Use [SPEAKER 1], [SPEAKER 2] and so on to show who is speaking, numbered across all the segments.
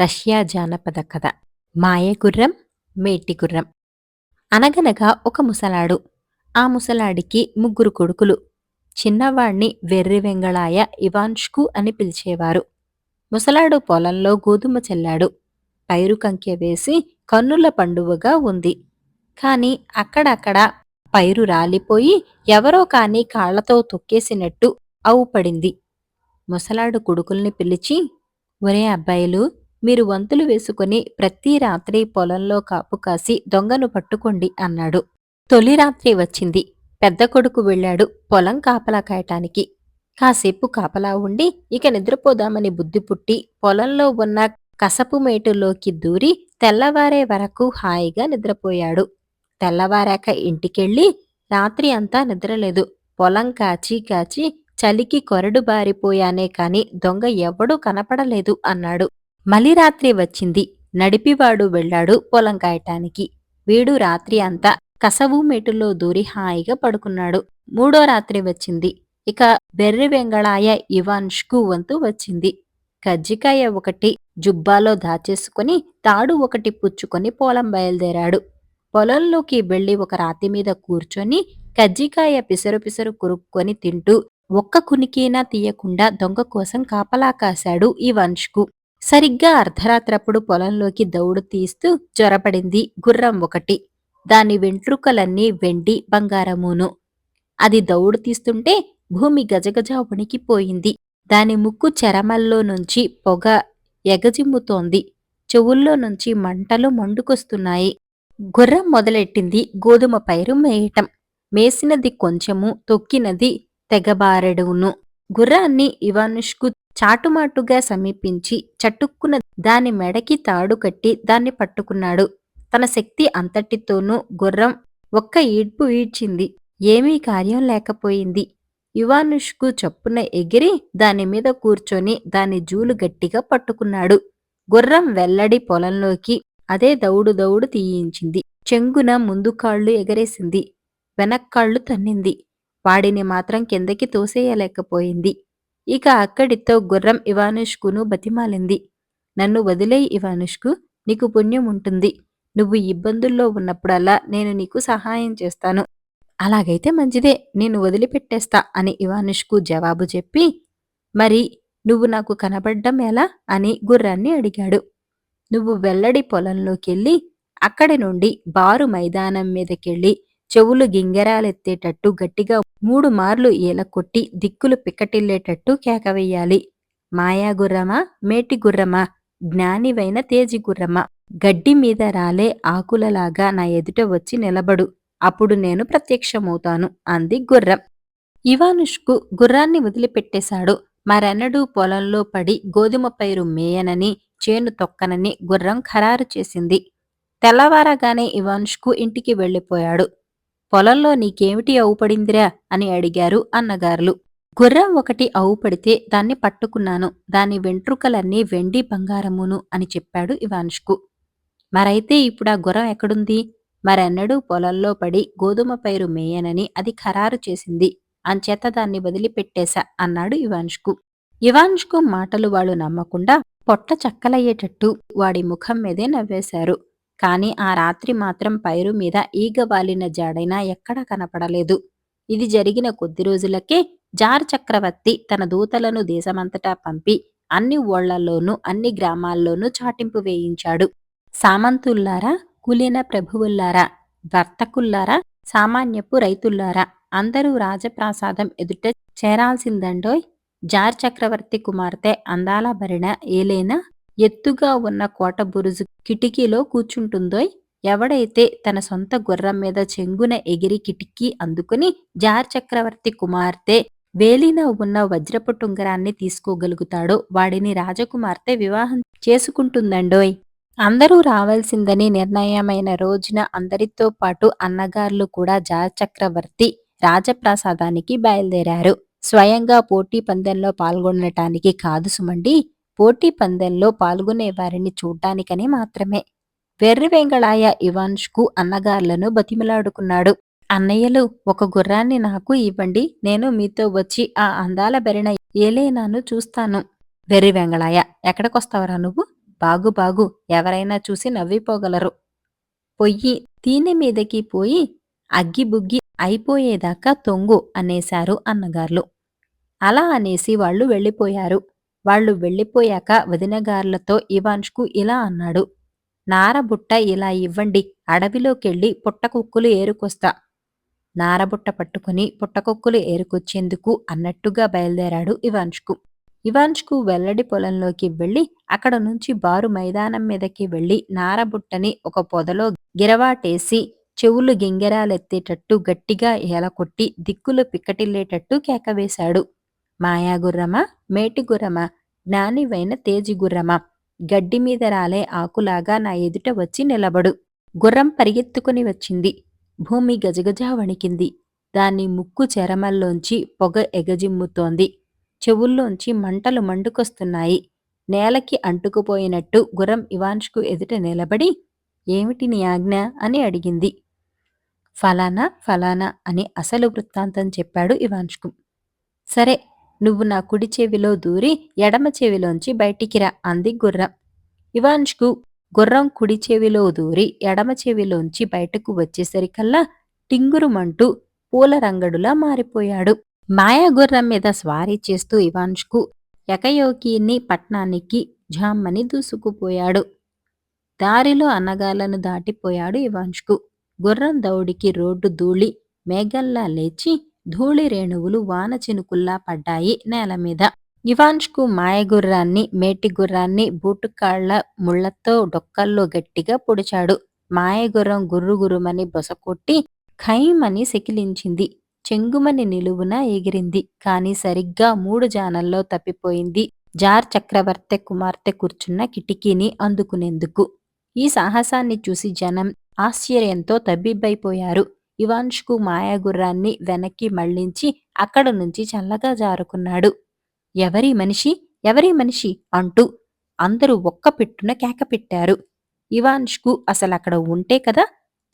[SPEAKER 1] Russia జానపద కథ. మాయగుర్రం మేటిగుర్రం. అనగనగా ఒక ముసలాడు. ఆ ముసలాడికి ముగ్గురు కొడుకులు. చిన్నవాణ్ణి వెర్రి వెంగళాయ ఇవాన్ష్కు అని పిలిచేవారు. ముసలాడు పొలంలో గోధుమ చెల్లాడు. పైరు కంకె వేసి కన్నుల పండువగా ఉంది. కాని అక్కడక్కడ పైరు రాలిపోయి ఎవరో కాని కాళ్ళతో తొక్కేసినట్టు అవుపడింది ముసలాడు కొడుకుల్ని పిలిచి ఒరే అబ్బాయిలు మీరు వంతులు వేసుకుని ప్రతి రాత్రి పొలంలో కాపు కాసి దొంగను పట్టుకోండి అన్నాడు. తొలి రాత్రి వచ్చింది. పెద్ద కొడుకు వెళ్ళాడు పొలం కాపలా కాయటానికి. కాసేపు కాపలా ఉండి ఇక నిద్రపోదామని బుద్ధి పుట్టి పొలంలో ఉన్న కసపు మేటులోకి దూరి తెల్లవారే వరకు హాయిగా నిద్రపోయాడు. తెల్లవారాక ఇంటికెళ్ళి రాత్రి అంతా నిద్రలేదు. పొలం కాచి కాచి చలికి కొరడు బారిపోయానే కాని దొంగ ఎవడూ కనపడలేదు అన్నాడు. మలి రాత్రి వచ్చింది. నడిపివాడు వెళ్ళాడు పొలం కాయటానికి. వీడు రాత్రి అంతా కసవు మెటులో దూరి హాయిగా పడుకున్నాడు. మూడో రాత్రి వచ్చింది. ఇక బెర్రి వెంగళాయ ఇవాన్ష్కు వంతు వచ్చింది. కజ్జికాయ ఒకటి జుబ్బాలో దాచేసుకుని తాడు ఒకటి పుచ్చుకొని పొలం బయలుదేరాడు. పొలంలోకి వెళ్ళి ఒక రాతి మీద కూర్చొని కజ్జికాయ పిసరు పిసరు కురుక్కొని తింటూ ఒక్క కునికైనా తీయకుండా దొంగ కోసం కాపలా కాశాడు ఈ వంశ్కు సరిగ్గా అర్ధరాత్రప్పుడు పొలంలోకి దౌడు తీస్తూ జ్వరపడింది గుర్రం ఒకటి. దాని వెంట్రుకలన్నీ వెండి బంగారమును. అది దౌడు తీస్తుంటే భూమి గజగజ వణికిపోయింది. దాని ముక్కు చెరమల్లో నుంచి పొగ ఎగజిమ్ముతోంది. చెవుల్లో నుంచి మంటలు మండుకొస్తున్నాయి. గుర్రం మొదలెట్టింది గోధుమ పైరు మేయటం. మేసినది కొంచెము తొక్కినది తెగబారెడును. గుర్రాన్ని ఇవానుష్కు చాటుమాటుగా సమీపించి చటుక్కున దాని మెడకి తాడు కట్టి దాన్ని పట్టుకున్నాడు. తన శక్తి అంతటితోనూ గుర్రం ఒక్క ఈడ్పు ఈడ్చింది. ఏమీ కార్యం లేకపోయింది. యువానుష్కు చప్పున ఎగిరి దాని మీద కూర్చొని దాని జూలు గట్టిగా పట్టుకున్నాడు. గుర్రం వెల్లడి పొలంలోకి అదే దౌడు దౌడు తీయించింది. చెంగున ముందు కాళ్ళు ఎగరేసింది. వెనక్కాళ్ళు తన్నింది. వాడిని మాత్రం కిందకి తోసేయలేకపోయింది. ఇక అక్కడితో గుర్రం ఇవానుష్కును బతిమాలింది. నన్ను వదిలేయి ఇవానుష్కు నీకు పుణ్యం ఉంటుంది. నువ్వు ఇబ్బందుల్లో ఉన్నప్పుడల్లా నేను నీకు సహాయం చేస్తాను. అలాగైతే మంచిదే నేను వదిలిపెట్టేస్తా అని ఇవానుష్కు జవాబు చెప్పి మరి నువ్వు నాకు కనబడ్డం ఎలా అని గుర్రాన్ని అడిగాడు. నువ్వు వెల్లడి పొలంలోకెళ్ళి అక్కడి నుండి బారు మైదానం మీదకెళ్ళి చెవులు గింగరాలెత్తేటట్టు గట్టిగా మూడు మార్లు ఈల కొట్టి దిక్కులు పిక్కటిల్లేటట్టు కేకవేయాలి మాయా గుర్రమా? మేటి గుర్రమా? జ్ఞానివైన తేజి గుర్రమా? గడ్డి మీద రాలే ఆకులలాగా నా ఎదుట వచ్చి నిలబడు. అప్పుడు నేను ప్రత్యక్షమవుతాను అంది గుర్రం. ఇవానుష్కు గుర్రాన్ని వదిలిపెట్టేశాడు. మరెన్నడూ పొలంలో పడి గోధుమ పైరు మేయనని చేను తొక్కనని గుర్రం ఖరారు చేసింది. తెల్లవారగానే ఇవాన్ష్కు ఇంటికి వెళ్ళిపోయాడు. పొలంలో నీకేమిటి అవుపడిందిరా అని అడిగారు అన్నగారులు. గుర్రం ఒకటి అవుపడితే దాన్ని పట్టుకున్నాను. దాని వెంట్రుకలన్నీ వెండి బంగారమును అని చెప్పాడు ఇవాన్ష్కు. మరైతే ఇప్పుడు ఆ గుర్రం ఎక్కడుంది? మరెన్నడూ పొలంలో పడి గోధుమ పైరు మేయనని అది ఖరారు చేసింది. అంచేత దాన్ని వదిలిపెట్టేశా అన్నాడు ఇవాన్ష్కు. ఇవాన్ష్కు మాటలు వాళ్ళు నమ్మకుండా పొట్ట చక్కలయ్యేటట్టు వాడి ముఖం మీదే నవ్వేశారు. కానీ ఆ రాత్రి మాత్రం పైరు మీద ఈగ వాలిన జాడైనా ఎక్కడా కనపడలేదు. ఇది జరిగిన కొద్ది రోజులకే జార్ చక్రవర్తి తన దూతలను దేశమంతటా పంపి అన్ని ఓళ్ళలోనూ అన్ని గ్రామాల్లోనూ చాటింపు వేయించాడు. సామంతుల్లారా కులీన ప్రభువుల్లారా వర్తకుల్లారా సామాన్యపు రైతుల్లారా అందరూ రాజప్రాసాదం ఎదుట చేరాల్సిందండోయ్? జార్ చక్రవర్తి కుమార్తె అందాల భరిణ ఏలేనా? ఎత్తుగా ఉన్న కోట బురుజు కిటికీలో కూర్చుంటుందోయ్ ఎవడైతే తన సొంత గుర్రం మీద చెంగున ఎగిరి కిటికీ అందుకుని జార్ చక్రవర్తి కుమార్తె వేలిన ఉన్న వజ్రపు టుంగరాన్ని తీసుకోగలుగుతాడో వాడిని రాజకుమార్తె వివాహం చేసుకుంటుందండోయ్. అందరూ రావాల్సిందని నిర్ణయమైన రోజున అందరితో పాటు అన్నగారులు కూడా జార్ చక్రవర్తి రాజప్రాసాదానికి బయలుదేరారు. స్వయంగా పోటీ పందెంలో పాల్గొనటానికి కాదు సుమండి పోటీ పందెంలో పాల్గొనే వారిని చూడ్డానికని మాత్రమే. వెర్రి వెంగళాయ ఇవాన్ష్కు అన్నగార్లను బతిమలాడుకున్నాడు. అన్నయ్యలు ఒక గుర్రాన్ని నాకు ఇవ్వండి నేను మీతో వచ్చి ఆ అందాల బెరిన ఏలేనాను చూస్తాను. వెర్రి వెంగళాయ ఎక్కడికొస్తావరా నువ్వు? బాగు బాగు ఎవరైనా చూసి నవ్విపోగలరు. పొయ్యి తీనె మీదకి పోయి అగ్గిబుగ్గి అయిపోయేదాకా తొంగు అనేశారు అన్నగార్లు. అలా అనేసి వాళ్ళు వెళ్ళిపోయారు. వాళ్ళు వెళ్ళిపోయాక వదినగారులతో ఇవాన్ష్కు ఇలా అన్నాడు. నారబుట్ట ఇలా ఇవ్వండి అడవిలోకెళ్ళి పుట్టకుక్కులు ఏరుకొస్తా నారబుట్ట పట్టుకుని పుట్టకొక్కులు ఏరుకొచ్చేందుకు అన్నట్టుగా బయలుదేరాడు ఇవాన్ష్కు. ఇవాన్ష్కు వెల్లడి పొలంలోకి వెళ్ళి అక్కడ నుంచి బారు మైదానం మీదకి వెళ్ళి నారబుట్టని ఒక పొదలో గిరవాటేసి చెవులు గింగెరాలెత్తేటట్టు గట్టిగా ఏలకొట్టి దిక్కులు పిక్కటిల్లేటట్టు కేకవేశాడు మాయాగుర్రమా మేటిగుర్రమా జ్ఞానివైన తేజిగుర్రమా గడ్డి మీద రాలే ఆకులాగా నా ఎదుట వచ్చి నిలబడు. గుర్రం పరిగెత్తుకుని వచ్చింది. భూమి గజగజా వణికింది. దాని ముక్కు చెరమల్లోంచి పొగ ఎగజిమ్ముతోంది. చెవుల్లోంచి మంటలు మండుకొస్తున్నాయి. నేలకి అంటుకుపోయినట్టు గుర్రం ఇవాన్ష్కు ఎదుట నిలబడి ఏమిటి నీ ఆజ్ఞ? అని అడిగింది. ఫలానా ఫలానా అని అసలు వృత్తాంతం చెప్పాడు ఇవాన్ష్కు. సరే నువ్వు నా కుడి చెవిలో దూరి ఎడమ చెవిలోంచి బయటికి రా అంది గుర్రం. ఇవాన్ష్కు గుర్రం కుడి చెవిలో దూరి ఎడమ చెవిలోంచి బయటకు వచ్చేసరికల్లా టింగురుమంటూ పూల రంగడులా మారిపోయాడు. మాయా గుర్రం మీద స్వారీ చేస్తూ ఇవాన్ష్కు ఎకయోకిని పట్నానికి ఝామ్మని దూసుకుపోయాడు. దారిలో అన్నగాలను దాటిపోయాడు ఇవాన్ష్కు. గుర్రం దౌడికి రోడ్డు ధూళి మేఘల్లా లేచి ధూళి రేణువులు వాన చినుకుల్లా పడ్డాయి నేల మీద. ఇవాన్ష్కు మాయగుర్రాన్ని మేటిగుర్రాన్ని బూటుకాళ్ళ ముళ్ళతో డొక్కల్లో గట్టిగా పొడిచాడు. మాయగుర్రం గుర్రుగురుమని బొసకొట్టి ఖైమని శకిలించింది. చెంగుమని నిలువున ఎగిరింది. కాని సరిగ్గా మూడు జానల్లో తప్పిపోయింది. జార్ చక్రవర్తె కుమార్తె కూర్చున్న కిటికీని అందుకునేందుకు. ఈ సాహసాన్ని చూసి జనం ఆశ్చర్యంతో తబ్బిబ్బైపోయారు. ఇవాన్ష్కు మాయాగుర్రాన్ని వెనక్కి మళ్ళించి అక్కడ నుంచి చల్లగా జారుకున్నాడు. ఎవరి మనిషి ఎవరి మనిషి అంటూ అందరూ ఒక్క పెట్టున కేక పెట్టారు. అసలు అక్కడ ఉంటే కదా?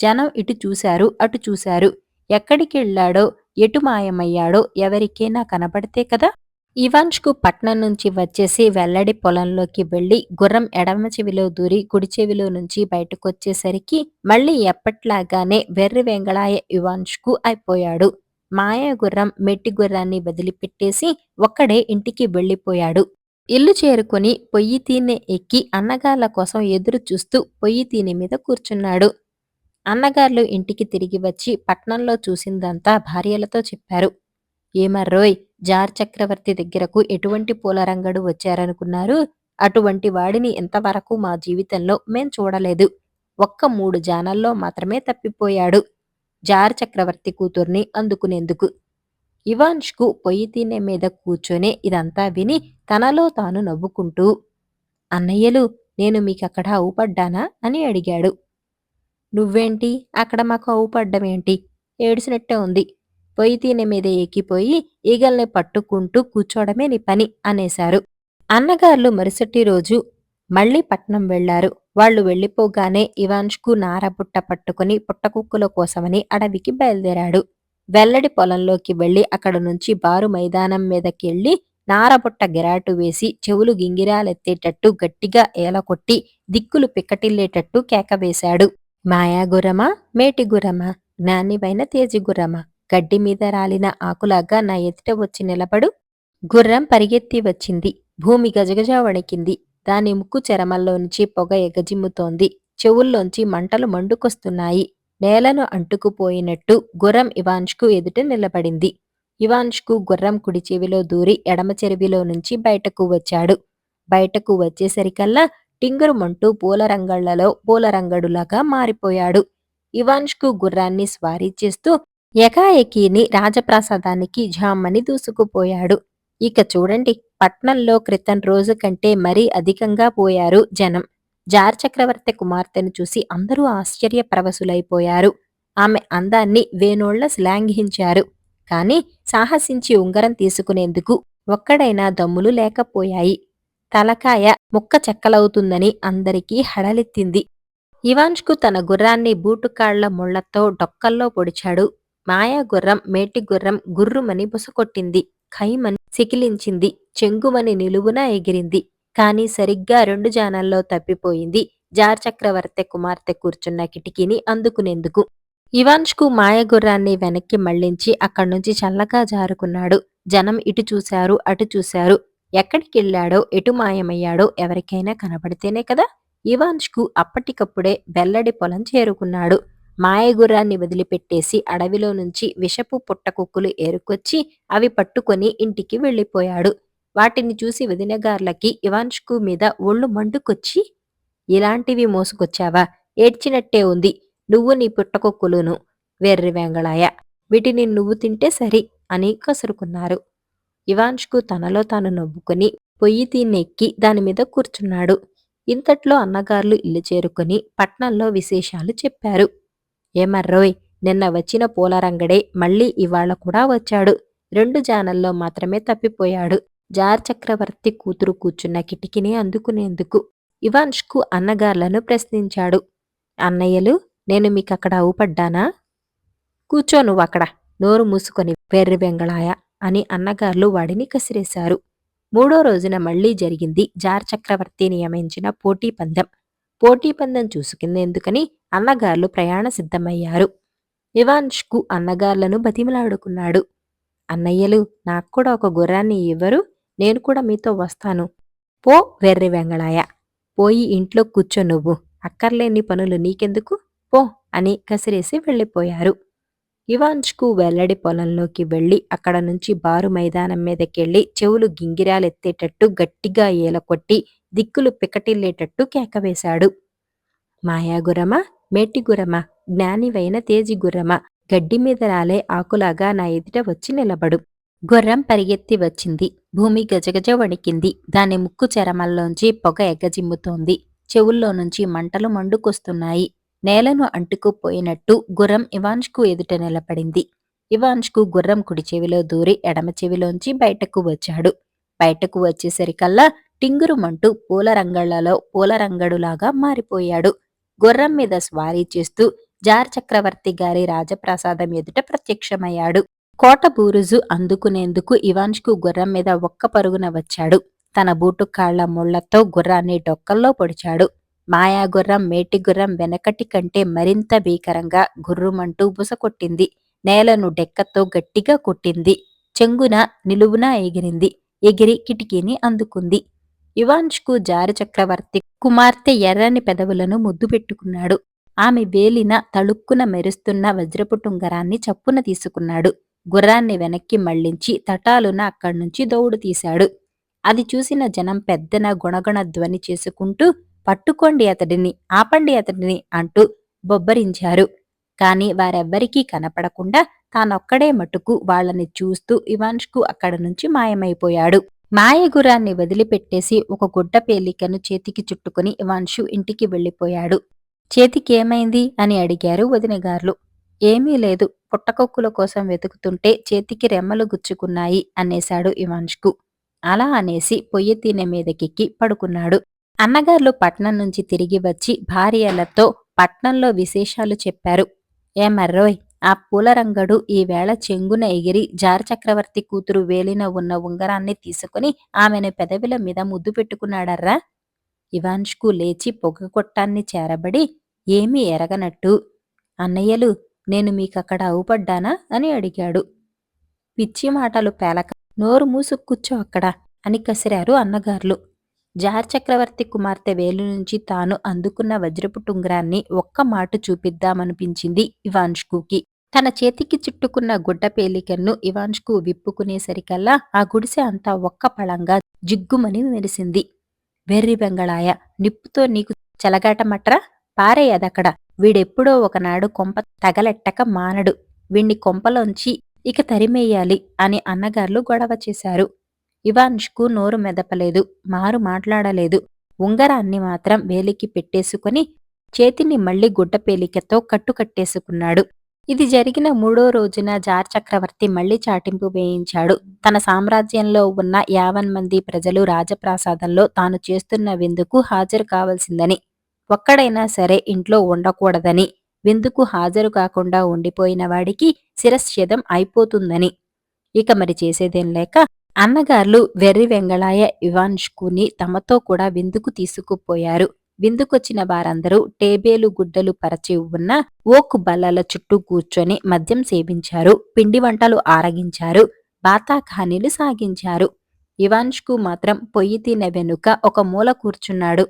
[SPEAKER 1] జనం ఇటు చూశారు అటు చూశారు. ఎక్కడికెళ్ళాడో ఎటు మాయమయ్యాడో ఎవరికైనా కనబడితే కదా? ఇవాన్ష్కు పట్నం నుంచి వచ్చేసి వెల్లడి పొలంలోకి వెళ్ళి గుర్రం ఎడమ చెవిలో దూరి కుడి చెవిలో నుంచి బయటకొచ్చేసరికి మళ్ళీ ఎప్పట్లాగానే వెర్రి వెంగళాయ ఇవాన్ష్కు అయిపోయాడు. మాయా గుర్రం మెట్టి గుర్రాన్ని వదిలిపెట్టేసి ఒక్కడే ఇంటికి వెళ్ళిపోయాడు. ఇల్లు చేరుకుని పొయ్యి తీనె ఎక్కి అన్నగార్ల కోసం ఎదురు చూస్తూ పొయ్యి తీనె మీద కూర్చున్నాడు. అన్నగార్లు ఇంటికి తిరిగి వచ్చి పట్నంలో చూసిందంతా భార్యలతో చెప్పారు. ఏమర్రోయ్ జార్ చక్రవర్తి దగ్గరకు ఎటువంటి పూలరంగడు వచ్చారనుకున్నారు? అటువంటి వాడిని ఇంతవరకు మా జీవితంలో మేం చూడలేదు. ఒక్క మూడు జానల్లో మాత్రమే తప్పిపోయాడు జార్ చక్రవర్తి కూతుర్ని అందుకునేందుకు. ఇవాన్ష్కు పొయ్యి తినే మీద కూర్చొని ఇదంతా విని తనలో తాను నవ్వుకుంటూ అన్నయ్యలు నేను మీకక్కడ అవుపడ్డానా అని అడిగాడు. నువ్వేంటి? అక్కడ మాకు అవుపడ్డమేంటి ఏడిసినట్టే ఉంది. పొయ్యి తీనె మీద ఎక్కిపోయి ఈగల్ని పట్టుకుంటూ కూర్చోవడమే నీ పని అనేశారు. అన్నగార్లు మరుసటి రోజు మళ్ళీ పట్నం వెళ్ళారు వాళ్ళు వెళ్ళిపోగానే ఇవాన్ష్కు నారబుట్ట పట్టుకుని పుట్టకుక్కుల కోసమని అడవికి బయలుదేరాడు. వెల్లడి పొలంలోకి వెళ్ళి అక్కడ నుంచి బారు మైదానం మీదకెళ్ళి నారబుట్ట గిరాటు వేసి చెవులు గింగిరాలెత్తేటట్టు గట్టిగా ఏలకొట్టి దిక్కులు పిక్కటిల్లేటట్టు కేకవేశాడు మాయాగురమా మేటిగురమా జ్ఞానివైన తేజిగురమా గడ్డి మీద రాలిన ఆకులాగా నా ఎదుట వచ్చి నిలబడు. గుర్రం పరిగెత్తి వచ్చింది. భూమి గజగజ వణికింది. దాని ముక్కు చరమల్లోంచి పొగ ఎగజిమ్ముతోంది. చెవుల్లోంచి మంటలు మండుకొస్తున్నాయి. నేలను అంటుకుపోయినట్టు గుర్రం ఇవాన్ష్కు ఎదుట నిలబడింది. ఇవాన్ష్కు గుర్రం కుడి చెవిలో దూరి ఎడమ చెరువిలో నుంచి బయటకు వచ్చాడు. బయటకు వచ్చేసరికల్లా టింగురుమంటూ పూల రంగడులాగా మారిపోయాడు. ఇవాన్ష్కు గుర్రాన్ని స్వారీ చేస్తూ ఎకాఎకీని రాజప్రాసాదానికి ఝామ్మని దూసుకుపోయాడు. ఇక చూడండి పట్నంలో క్రితం రోజు కంటే మరీ అధికంగా పోయారు జనం. జార్ చక్రవర్తి కుమార్తెను చూసి అందరూ ఆశ్చర్యపరవశులైపోయారు. ఆమె అందాన్ని వేనోళ్ళ శ్లాఘించారు. కాని సాహసించి ఉంగరం తీసుకునేందుకు ఒక్కడైనా దమ్ములు లేకపోయాయి. తలకాయ ముక్క చెక్కలవుతుందని అందరికీ హడలెత్తింది. ఇవాన్ష్కు తన గుర్రాన్ని బూటుకాళ్ళ ముళ్ళతో డొక్కల్లో పొడిచాడు. మాయాగుర్రం గుర్రం మేటి గుర్రం గుర్రుమని బుసకొట్టింది. ఖైమని సికిలించింది చెంగుమని నిలువున ఎగిరింది. కాని సరిగ్గా రెండు జానాల్లో తప్పిపోయింది. జార్ చక్రవర్తి కుమార్తె కూర్చున్న కిటికీని అందుకునేందుకు. ఇవాన్ష్కు మాయగుర్రాన్ని వెనక్కి మళ్ళించి అక్కడి నుంచి చల్లగా జారుకున్నాడు. జనం ఇటు చూశారు అటు చూశారు. ఎక్కడికెళ్ళాడో ఎటు మాయమయ్యాడో ఎవరికైనా కనబడితేనే కదా? ఇవాన్ష్కు అప్పటికప్పుడే బెల్లడి పొలం చేరుకున్నాడు. మాయగుర్రాన్ని వదిలిపెట్టేసి అడవిలో నుంచి విషపు పుట్టకుక్కులు ఏరుకొచ్చి అవి పట్టుకొని ఇంటికి వెళ్ళిపోయాడు. వాటిని చూసి వదినగార్లకి ఇవాన్ష్కు మీద ఒళ్ళు మండుకొచ్చి ఇలాంటివి మోసుకొచ్చావా? ఏడ్చినట్టే ఉంది. నువ్వు నీ పుట్టకొక్కులును వెర్రి వెంగళాయ. వీటిని నువ్వు తింటే సరి అని కసురుకున్నారు. ఇవాన్ష్కు తనలో తాను నవ్వుకొని పొయ్యి తీన్నెక్కి దానిమీద కూర్చున్నాడు. ఇంతట్లో అన్నగార్లు ఇల్లు చేరుకొని పట్నంలో విశేషాలు చెప్పారు. ఏమర్రోయ్ నిన్న వచ్చిన పూలరంగడే మళ్ళీ ఇవాళ కూడా వచ్చాడు. రెండు జానల్లో మాత్రమే తప్పిపోయాడు. జార్ చక్రవర్తి కూతురు కూర్చున్న కిటికీని అందుకునేందుకు ఇవాన్ష్కు అన్నగార్లను ప్రశ్నించాడు. అన్నయ్యలు నేను మీకక్కడ అవుపడ్డానా కూర్చో నువ్వక్కడ నోరు మూసుకొని వెర్రి వెంగళాయ అని అన్నగార్లు వాడిని కసిరేశారు. మూడో రోజున మళ్ళీ జరిగింది జార్ చక్రవర్తి నియమించిన పోటీ పందెం. పోటీ పందెం చూసుకునేందుకని అన్నగార్లు ప్రయాణ సిద్ధమయ్యారు. ఇవాన్ష్కు అన్నగార్లను బతిమలాడుకున్నాడు. అన్నయ్యలు నాకు కూడా ఒక గుర్రాన్ని ఇవ్వరు నేను కూడా మీతో వస్తాను. పో వెర్రి వెంగళాయ. పోయి ఇంట్లో కూర్చో నువ్వు. అక్కర్లేని పనులు నీకెందుకు? పో అని కసిరేసి వెళ్ళిపోయారు. ఇవాన్ష్కు వెల్లడి పొలంలోకి వెళ్ళి అక్కడ నుంచి బారు మైదానం మీదకెళ్ళి చెవులు గింగిరాలెత్తేటట్టు గట్టిగా ఏలకొట్టి దిక్కులు పికటిల్లేటట్టు కేకవేశాడు. మాయాగురమ? మేటిగురమ? జ్ఞానివైన తేజిగురమ? గడ్డి మీద రాలే ఆకులాగా నా ఎదుట వచ్చి నిలబడు. గుర్రం పరిగెత్తి వచ్చింది. భూమి గజగజ వణికింది. దాని ముక్కు చరమల్లోంచి పొగ ఎగ్గజిమ్ముతోంది చెవుల్లో నుంచి మంటలు మండుకొస్తున్నాయి. నేలను అంటుకుపోయినట్టు గుర్రం ఇవాన్ష్కు ఎదుట నిలబడింది. ఇవాన్ష్కు గుర్రం కుడి చెవిలో దూరి ఎడమ చెవిలోంచి బయటకు వచ్చాడు. బయటకు వచ్చేసరికల్లా టింగురుమంటూ పూల పూలరంగడులాగా పూల మారిపోయాడు. గుర్రం మీద స్వారీ చేస్తూ జార్ చక్రవర్తి గారి రాజప్రసాదం ఎదుట ప్రత్యక్షమయ్యాడు. కోట బూరుజు అందుకునేందుకు ఇవాన్ష్కు గుర్రం మీద ఒక్క పరుగున వచ్చాడు. తన బూటు కాళ్ళ ముళ్ళతో గుర్రాన్ని డొక్కల్లో పొడిచాడు. మాయాగుర్రం మేటిగుర్రం వెనకటి కంటే మరింత భీకరంగా గుర్రుమంటూ బుసకొట్టింది నేలను డెక్కతో గట్టిగా కొట్టింది. చెంగున నిలువున ఎగిరింది. ఎగిరి కిటికీని అందుకుంది. ఇవాన్ష్కు జారి చక్రవర్తి కుమార్తె ఎర్రని పెదవులను ముద్దు పెట్టుకున్నాడు. ఆమె వేలిన తళుక్కున మెరుస్తున్న వజ్రపు టుంగరాన్ని చప్పున తీసుకున్నాడు. గుర్రాన్ని వెనక్కి మళ్ళించి తటాలున అక్కడి నుంచి దౌడు తీశాడు. అది చూసిన జనం పెద్దన గుణగుణ ధ్వని చేసుకుంటూ పట్టుకోండి అతడిని ఆపండి అతడిని అంటూ బొబ్బరించారు. కాని వారెవ్వరికీ కనపడకుండా తానొక్కడే మటుకు వాళ్ళని చూస్తూ ఇవాన్ష్కు అక్కడ నుంచి మాయమైపోయాడు. మాయగురాన్ని వదిలిపెట్టేసి ఒక గుడ్డ పేలికను చేతికి చుట్టుకుని ఇవాన్షు ఇంటికి వెళ్ళిపోయాడు. చేతికేమైంది? అని అడిగారు వదినగార్లు. ఏమీ లేదు. పుట్టకొక్కుల కోసం వెతుకుతుంటే చేతికి రెమ్మలు గుచ్చుకున్నాయి అనేశాడు ఇవాన్ష్కు. అలా అనేసి పొయ్యి తినే మీదకెక్కి పడుకున్నాడు. అన్నగార్లు పట్నం నుంచి తిరిగి వచ్చి భార్యలతో పట్నంలో విశేషాలు చెప్పారు. ఏమర్రోయ్? ఆ పూలరంగడు ఈవేళ చెంగున ఎగిరి జార్ చక్రవర్తి కూతురు వేలిన ఉన్న ఉంగరాన్ని తీసుకుని ఆమెను పెదవిల మీద ముద్దు పెట్టుకున్నాడర్రా. ఇవాన్ష్కు లేచి పొగ కొట్టాన్ని చేరబడి ఏమీ ఎరగనట్టు. అన్నయ్యలు నేను మీకక్కడ అవుపడ్డానా అని అడిగాడు. పిచ్చి మాటలు పేలక నోరు మూసు కూర్చో అక్కడ అని కసిరారు అన్నగార్లు. జార్ చక్రవర్తి కుమార్తె వేలు నుంచి తాను అందుకున్న వజ్రపు టుంగరాన్ని ఒక్క మాట చూపిద్దామనిపించింది ఇవాన్ష్కుకి తన చేతికి చుట్టుకున్న గుడ్డ పేలికను ఇవాన్ష్కు విప్పుకునేసరికల్లా ఆ గుడిసె అంతా ఒక్క పళంగా జిగ్గుమని మెరిసింది. వెర్రి బెంగళాయ నిప్పుతో నీకు చెలగాటమట్రా? పారేయదక్కడ వీడెప్పుడో ఒకనాడు కొంప తగలెట్టక మానడు. వీణ్ణి కొంపలోంచి ఇక తరిమేయాలి అని అన్నగార్లు గొడవ చేశారు. ఇవాన్ష్కు నోరు మెదపలేదు మారు మాట్లాడలేదు. ఉంగరాన్ని మాత్రం వేలికి పెట్టేసుకుని చేతిని మళ్ళీ గుడ్డ పేలికతో కట్టుకట్టేసుకున్నాడు. ఇది జరిగిన మూడో రోజున జార్ చక్రవర్తి మళ్ళీ చాటింపు వేయించాడు. తన సామ్రాజ్యంలో ఉన్న యావన్ మంది ప్రజలు రాజప్రాసాదంలో తాను చేస్తున్న విందుకు హాజరు కావలసిందని ఒక్కడైనా సరే ఇంట్లో ఉండకూడదని విందుకు హాజరు కాకుండా ఉండిపోయిన వాడికి శిరశ్ఛేదం అయిపోతుందని. ఇక మరి చేసేదేం లేక అన్నగార్లు వెర్రి వెంగళాయ ఇవాన్ష్కుని తమతో కూడా విందుకు తీసుకుపోయారు. విందుకొచ్చిన వారందరూ టేబేలు గుడ్డలు పరచి ఉన్న ఓకు బల్లల చుట్టూ కూర్చొని మద్యం సేవించారు. పిండి వంటలు ఆరగించారు. బాతాఖానీలు సాగించారు. ఇవాన్ష్కు మాత్రం పొయ్యి తిన వెనుక ఒక మూల కూర్చున్నాడు.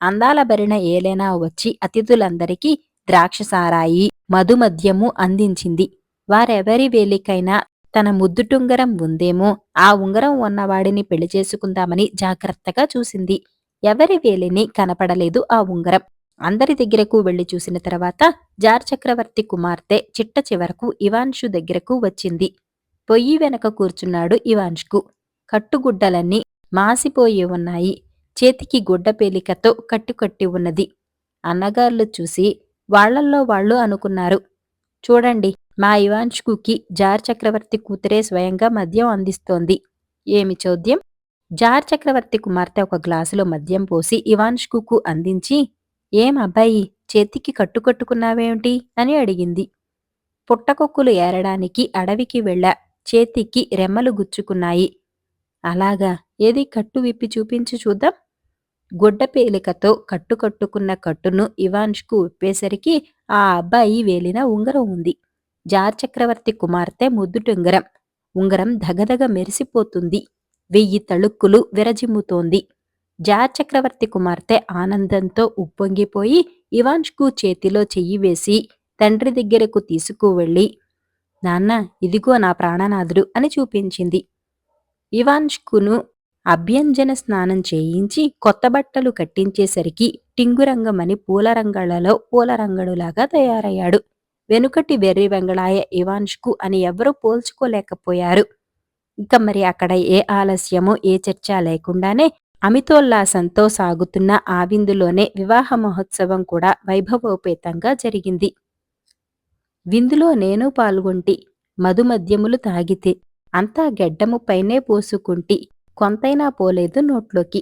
[SPEAKER 1] అందాల బరిన ఏలైనా వచ్చి అతిథులందరికీ ద్రాక్షసారాయి మధుమద్యము అందించింది. వారెవరి వేలికైనా తన ముద్దుటుంగరం ఉందేమో ఆ ఉంగరం ఉన్నవాడిని పెళ్ళి చేసుకుందామని జాగ్రత్తగా చూసింది. ఎవరి వేలిని కనపడలేదు ఆ ఉంగరం. అందరి దగ్గరకు వెళ్ళి చూసిన తర్వాత జార్ చక్రవర్తి కుమార్తె చిట్ట చివరకు ఇవాన్షు దగ్గరకు వచ్చింది. పొయ్యి వెనక కూర్చున్నాడు ఇవాన్ష్కు. కట్టుగుడ్డలన్నీ మాసిపోయి ఉన్నాయి. చేతికి గుడ్డ పేలికతో కట్టుకట్టి ఉన్నది. అన్నగార్లు చూసి వాళ్ళల్లో వాళ్ళు అనుకున్నారు. చూడండి మా ఇవాన్ష్కుకి జార్ చక్రవర్తి కూతురే స్వయంగా మద్యం అందిస్తోంది. ఏమి చోద్యం? జార్ చక్రవర్తి కుమార్తె ఒక గ్లాసులో మద్యం పోసి ఇవాన్ష్కుకు అందించి ఏం అబ్బాయి చేతికి కట్టుకట్టుకున్నావేమిటి అని అడిగింది. పుట్టకొక్కులు ఏరడానికి అడవికి వెళ్ళా చేతికి రెమ్మలు గుచ్చుకున్నాయి. అలాగా ఏది కట్టు విప్పి చూపించి చూద్దాం. గుడ్డ పేలికతో కట్టుకట్టుకున్న కట్టును ఇవాన్ష్కు విప్పేసరికి ఆ అబ్బాయి వేలిన ఉంగరం ఉంది. జార్ చక్రవర్తి కుమార్తె ముద్దుటుంగరం ఉంగరం ధగధగ మెరిసిపోతుంది. వెయ్యి తళుక్కులు విరజిమ్ముతోంది. జార్ చక్రవర్తి కుమార్తె ఆనందంతో ఉప్పొంగిపోయి ఇవాన్ష్కు చేతిలో చెయ్యి వేసి తండ్రి దగ్గరకు తీసుకువెళ్ళి నాన్న ఇదిగో నా ప్రాణనాథుడు అని చూపించింది. ఇవాన్ష్కును అభ్యంజన స్నానం చేయించి కొత్త బట్టలు కట్టించేసరికి టింగురంగమని పూలరంగళ్ళలో పూలరంగడులాగా తయారయ్యాడు. వెనుకటి వెర్రి వెంగళాయ ఇవాన్ష్కు అని ఎవరూ పోల్చుకోలేకపోయారు. ఇక మరి అక్కడ ఏ ఆలస్యము ఏ చర్చ లేకుండానే అమితోల్లాసంతో సాగుతున్న ఆ విందులోనే వివాహ మహోత్సవం కూడా వైభవోపేతంగా జరిగింది. విందులో నేను పాల్గొంటి మధుమద్యములు తాగితే అంతా గెడ్డము పైనే పోసుకుంటి కొంతైనా పోలేదు నోట్లోకి.